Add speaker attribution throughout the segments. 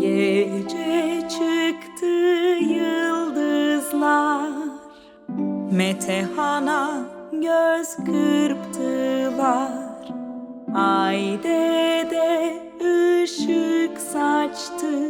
Speaker 1: Gece çıktı yıldızlar. Metehana göz kırptılar. Ay dede ışık saçtı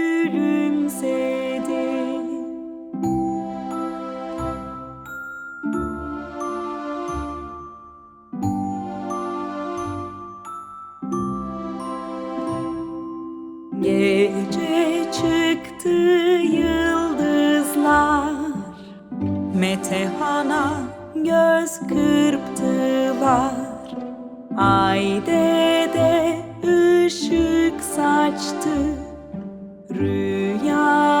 Speaker 1: Gece çıktı yıldızlar. Metehana göz kırptılar. Ay dede ışık saçtı. Rüyanı